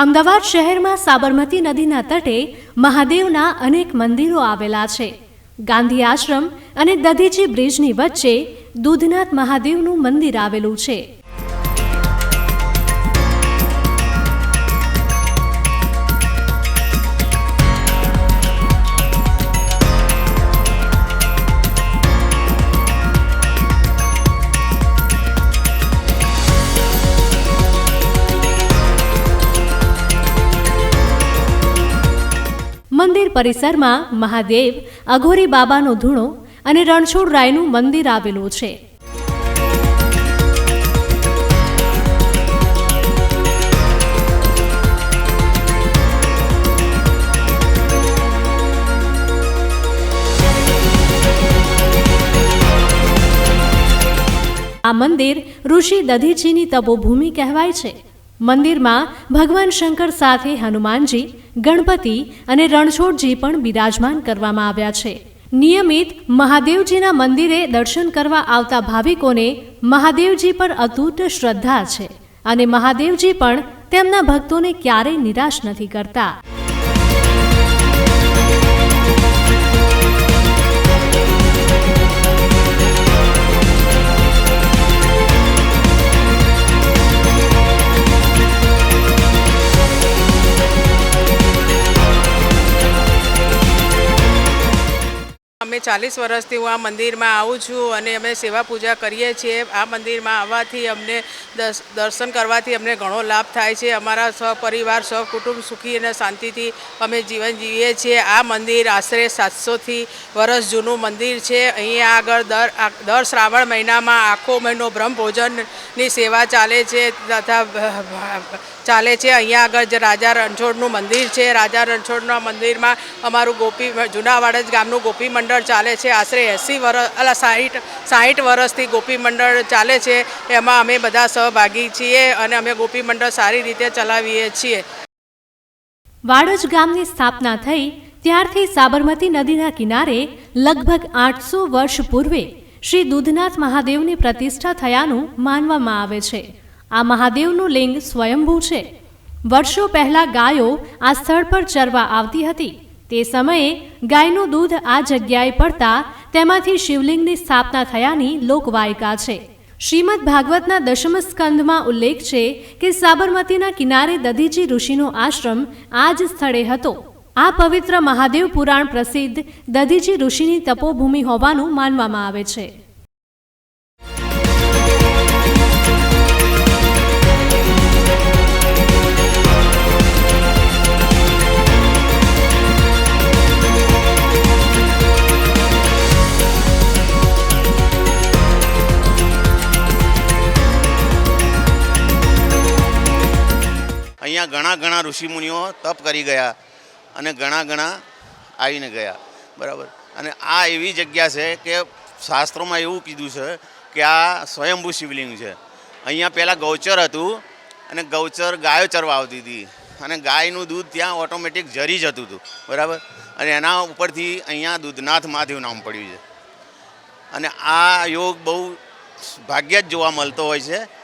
અમદાવાદ શહેરમાં સાબરમતી નદીના તટે મહાદેવના અનેક મંદિરો આવેલા છે. ગાંધી આશ્રમ અને દધીજી બ્રિજની વચ્ચે દૂધનાથ મહાદેવનું મંદિર આવેલું છે. મંદિર પરિસરમાં મહાદેવ, અઘોરી બાબાનો ધૂણો અને રણછોડ રાયનું મંદિર આવેલું છે. આ મંદિર ઋષિ દધીચીની તપોભૂમિ કહેવાય છે. મંદિરમાં ભગવાન શંકર સાથે હનુમાનજી, ગણપતિ અને રણછોડજી પણ બિરાજમાન કરવામાં આવ્યા છે. નિયમિત મહાદેવજીના મંદિરે દર્શન કરવા આવતા ભાવિકોને મહાદેવજી પર અતૂટ શ્રદ્ધા છે અને મહાદેવજી પણ તેમના ભક્તોને ક્યારેય નિરાશ નથી કરતા. ચાલીસ વર્ષથી હું આ મંદિરમાં આવું છું અને અમે સેવા પૂજા કરીએ છીએ. આ મંદિરમાં આવવાથી અમને દર્શ- દર્શન કરવાથી અમને ઘણો લાભ થાય છે. અમારા સહપરિવાર સહકુટુંબ સુખી અને શાંતિથી અમે જીવન જીવીએ છીએ. આ મંદિર આશરે સાતસોથી વર્ષ જૂનું મંદિર છે. અહીંયા આગળ દર દર શ્રાવણ મહિનામાં આખો મહિનો બ્રહ્મભોજનની સેવા ચાલે છે તથા ચાલે છે. અહીંયા આગળ જે રાજા રણછોડનું મંદિર છે. રાજા રણછોડના મંદિરમાં અમારું ગોપી જૂના વાડજ ગામનું ગોપી મંડળ ચાલે છે. આશરે એંસી વર્ષ અલા સાહીઠ સાહીઠ વર્ષથી ગોપી મંડળ ચાલે છે. એમાં અમે બધા સહભાગી છીએ અને અમે ગોપી મંડળ સારી રીતે ચલાવીએ છીએ. વાડજ ગામની સ્થાપના થઈ ત્યારથી સાબરમતી નદીના કિનારે લગભગ આઠસો વર્ષ પૂર્વે શ્રી દૂધનાથ મહાદેવની પ્રતિષ્ઠા થયાનું માનવામાં આવે છે. આ મહાદેવનું લિંગ સ્વયંભૂ છે. વર્ષો પહેલા ગાયો આ સ્થળ પર ચરવા આવતી હતી. તે સમયે ગાયનું દૂધ આ જગ્યાએ પડતા તેમાંથી શિવલિંગની સ્થાપના થયાની લોકવાયકા છે. શ્રીમદ ભાગવતના દશમ સ્કંદમાં ઉલ્લેખ છે કે સાબરમતીના કિનારે દધીજી ઋષિનો આશ્રમ આ જ સ્થળે હતો. આ પવિત્ર મહાદેવ પુરાણ પ્રસિદ્ધ દધીજી ઋષિની તપોભૂમિ હોવાનું માનવામાં આવે છે. ઘણા ઘણા ઋષિમુનિઓ તપ કરી ગયા અને ઘણા ઘણા આવીને ગયા. બરાબર. અને આ એવી જગ્યા છે કે શાસ્ત્રોમાં એવું કીધું છે કે આ સ્વયંભૂ શિવલિંગ છે. અહીંયા પહેલાં ગૌચર હતું અને ગૌચર ગાયો ચરવા આવતી હતી. અને ગાયનું દૂધ ત્યાં ઓટોમેટિક જરી જતું હતું. બરાબર. અને એના ઉપરથી અહીંયા દૂધનાથ મહાદેવ નામ પડ્યું છે. અને આ યોગ બહુ ભાગ્યે જ જોવા મળતો હોય છે.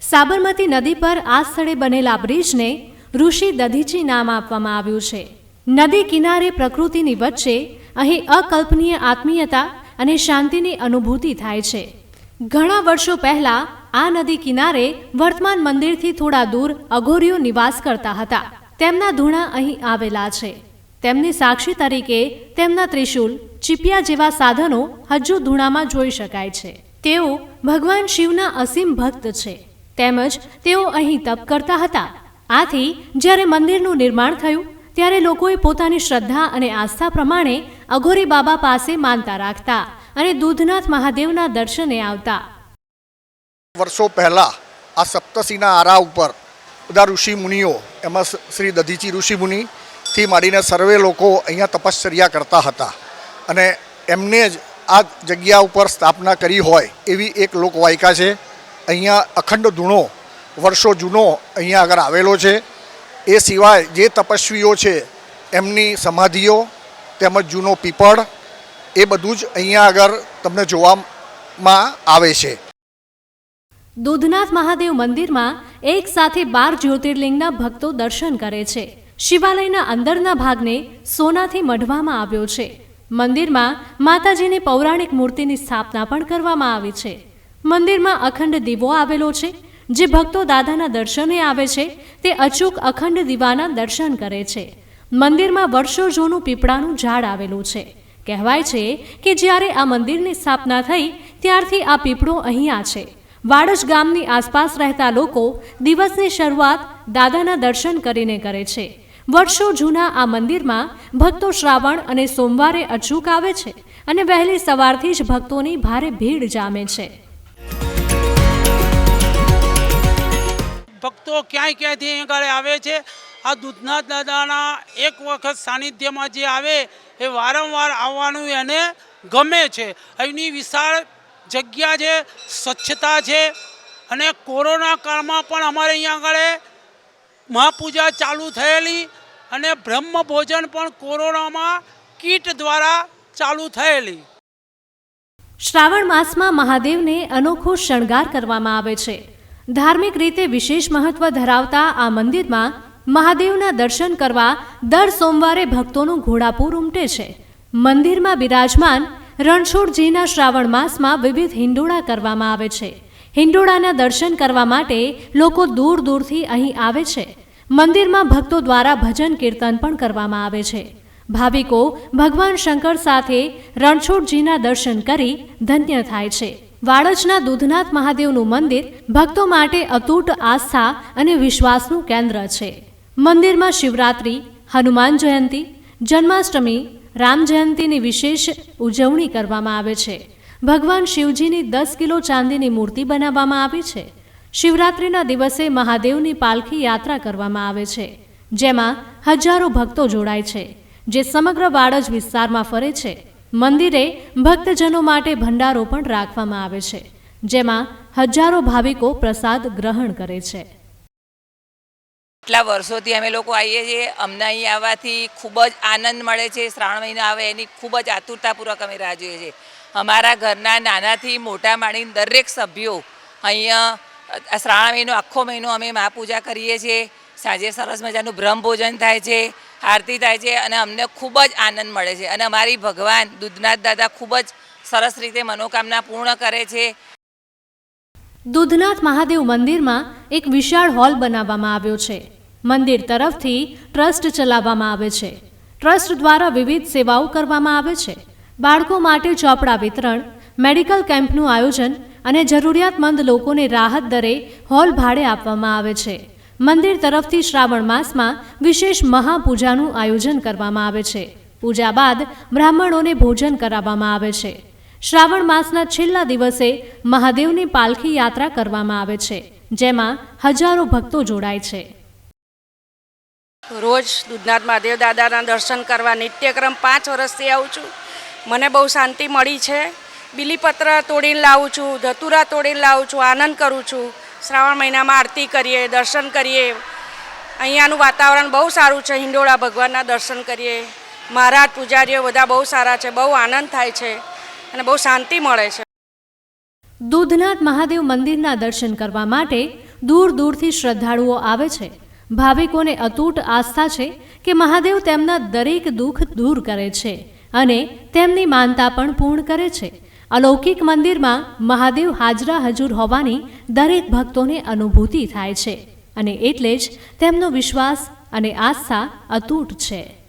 સાબરમતી નદી પર આ સ્થળે બનેલા બ્રિજને ઋષિ દધીચી નામ આપવામાં આવ્યું છે. નદી કિનારે પ્રકૃતિની વચ્ચે અહીં અકલ્પનીય આત્મીયતા અને શાંતિની અનુભૂતિ થાય છે. ઘણા વર્ષો પહેલા આ નદી કિનારે વર્તમાન મંદિરથી થોડા દૂર અઘોરીઓ નિવાસ કરતા હતા. તેમના ધૂણા અહીં આવેલા છે. તેમની સાક્ષી તરીકે તેમના ત્રિશૂલ, ચીપિયા જેવા સાધનો હજુ ધૂણામાં જોઈ શકાય છે. તેઓ ભગવાન શિવના અસીમ ભક્ત છે. તેમજ તેઓ અહીં તપ કરતા હતા. આથી જ્યારે મંદિરનું નિર્માણ થયું, ત્યારે લોકોએ પોતાની શ્રદ્ધા અને આસ્થા પ્રમાણે અઘોરી બાબા પાસે માનતા રાખતા અને દૂધનાથ મહાદેવના દર્શને આવતા. વર્ષો પહેલાં આ સપ્તસીના આરા ઉપર બધા ઋષિ મુનિઓ, એમાં શ્રી દધીચી ઋષિ મુનિથી માંડીને સર્વે લોકો અહીંયા તપશ્ચર્યા કરતા હતા. અને એમને જ આ જગ્યા ઉપર સ્થાપના કરી હોય એવી એક લોકવાયકા છે. અહીંયા અખંડ ધૂણો વર્ષો જૂનો અહીંયા આગળ આવેલો છે. એ સિવાય જે તપસ્વીઓ છે, એમની સમાધિઓ તેમજ જૂનો પીપળ, એ બધું જ અહીંયા આગળ તમને જોવામાં આવે છે. દૂધનાથ મહાદેવ મંદિરમાં એક સાથે બાર જ્યોતિર્લિંગના ભક્તો દર્શન કરે છે. શિવાલયના અંદરના ભાગને સોનાથી મઢવામાં આવ્યો છે. મંદિરમાં માતાજીની પૌરાણિક મૂર્તિની સ્થાપના પણ કરવામાં આવી છે. મંદિરમાં અખંડ દીવો આવેલો છે. જે ભક્તો દાદાના દર્શને આવે છે, તે અચૂક અખંડ દીવાના દર્શન કરે છે. મંદિરમાં વર્ષો જૂનું પીપળાનું ઝાડ આવેલું છે. કહેવાય છે કે જ્યારે આ મંદિરની સ્થાપના થઈ, ત્યારથી આ પીપળો અહીંયા છે. વાડજ ગામની આસપાસ રહેતા લોકો દિવસની શરૂઆત દાદાના દર્શન કરીને કરે છે. વર્ષો જૂના આ મંદિરમાં ભક્તો શ્રાવણ અને સોમવારે અચૂક આવે છે અને વહેલી સવારથી જ ભક્તોની ભારે ભીડ જામે છે. ભક્તો ક્યાંય ક્યાંયથી અહીં આગળ આવે છે? આ દૂધનાથ દાદાના એક વખત સાનિધ્યમાં જે આવે, એ વારંવાર આવવાનું એને ગમે છે. અહીંની વિશાળ જગ્યા છે, સ્વચ્છતા છે અને કોરોના કાળમાં પણ અમારે અહીંયા આગળ મહાપૂજા ચાલુ થયેલી અને બ્રહ્મ ભોજન પણ કોરોનામાં કીટ દ્વારા ચાલુ થયેલી. શ્રાવણ માસમાં મહાદેવને અનોખો શણગાર કરવામાં આવે છે. ધાર્મિક રીતે વિશેષ મહત્વ ધરાવતા આ મંદિરમાં મહાદેવના દર્શન કરવા દર સોમવારે ભક્તોનું ઘોડાપૂર ઉમટે છે. મંદિરમાં બિરાજમાન રણછોડજીના શ્રાવણ માસમાં વિવિધ હિંડોળા કરવામાં આવે છે. હિંડોળાના દર્શન કરવા માટે લોકો દૂર દૂરથી અહીં આવે છે. મંદિરમાં ભક્તો દ્વારા ભજન કીર્તન પણ કરવામાં આવે છે. ભાવિકો ભગવાન શંકર સાથે રણછોડજીના દર્શન કરી ધન્ય થાય છે. વાડજના દૂધનાથ મહાદેવનું મંદિર ભક્તો માટે અતૂટ આસ્થા અને વિશ્વાસનું કેન્દ્ર છે. મંદિરમાં શિવરાત્રિ, હનુમાન જયંતી, જન્માષ્ટમી, રામ જયંતીની વિશેષ ઉજવણી કરવામાં આવે છે. ભગવાન શિવજીની દસ કિલો ચાંદીની મૂર્તિ બનાવવામાં આવી છે. શિવરાત્રિના દિવસે મહાદેવની પાલખી યાત્રા કરવામાં આવે છે, જેમાં હજારો ભક્તો જોડાય છે, જે સમગ્ર વાડજ વિસ્તારમાં ફરે છે. મંદિરે ભક્તજનો માટે ભંડારો પણ રાખવામાં આવે છે, જેમાં હજારો ભાવિકો પ્રસાદ ગ્રહણ કરે છે. એટલા વર્ષોથી અમે લોકો આવીએ છીએ, અમને અહીં આવવાથી ખૂબ જ આનંદ મળે છે, શ્રાવણ મહિનો આવે એની ખૂબ જ આતુરતાપૂર્વક અમે રાહ જોઈએ છીએ. અમારા ઘરના નાનાથી મોટા માણીને દરેક સભ્યો અહીંયા શ્રાવણ મહિનો આખો મહિનો અમે મહાપૂજા કરીએ છીએ. સાંજે સરસ મજાનું બ્રહ્મ ભોજન થાય છે, આરતી થાય છે અને અમને ખૂબ જ આનંદ મળે છે. અને અમારી ભગવાન દૂધનાથ દાદા ખૂબ જ સરસ રીતે મનોકામના પૂર્ણ કરે છે. દૂધનાથ મહાદેવ મંદિરમાં એક વિશાળ હોલ બનાવવામાં આવ્યો છે. મંદિર તરફથી ટ્રસ્ટ ચલાવવામાં આવે છે. ટ્રસ્ટ દ્વારા વિવિધ સેવાઓ કરવામાં આવે છે. બાળકો માટે ચોપડા વિતરણ, મેડિકલ કેમ્પનું આયોજન અને જરૂરિયાતમંદ લોકોને રાહત દરે હોલ ભાડે આપવામાં આવે છે. મંદિર તરફથી શ્રાવણ માસમાં વિશેષ મહાપૂજાનું આયોજન કરવામાં આવે છે. પૂજા બાદ બ્રાહ્મણોને ભોજન કરાવવામાં આવે છે. શ્રાવણ માસના છેલ્લા દિવસે મહાદેવની પાલખી યાત્રા કરવામાં આવે છે, જેમાં હજારો ભક્તો જોડાય છે. રોજ દૂધનાથ મહાદેવ દાદાના દર્શન કરવા નિત્યક્રમ પાંચ વર્ષથી આવું છું. મને બહુ શાંતિ મળી છે. બિલીપત્ર તોડીને લાવું છું, ધતુરા તોડીને લાવું છું, આનંદ કરું છું. શ્રાવણ મહિનામાં આરતી કરીએ, દર્શન કરીએ. અહીંયાનું વાતાવરણ બહુ સારું છે, હિંડોળા ભગવાનના દર્શન કરીએ. મહારાજ પૂજારીઓ બધા બહુ સારા છે, બહુ આનંદ થાય છે અને બહુ શાંતિ મળે છે. દૂધનાથ મહાદેવ મંદિરના દર્શન કરવા માટે દૂર દૂરથી શ્રદ્ધાળુઓ આવે છે. ભાવિકોને અતૂટ આસ્થા છે કે મહાદેવ તેમના દરેક દુઃખ દૂર કરે છે અને તેમની માનતા પણ પૂર્ણ કરે છે. અલૌકિક મંદિરમાં મહાદેવ હાજરા હજુર હોવાની દરેક ભક્તોને અનુભૂતિ થાય છે. અને એટલે જ તેમનો વિશ્વાસ અને આસ્થા અતૂટ છે.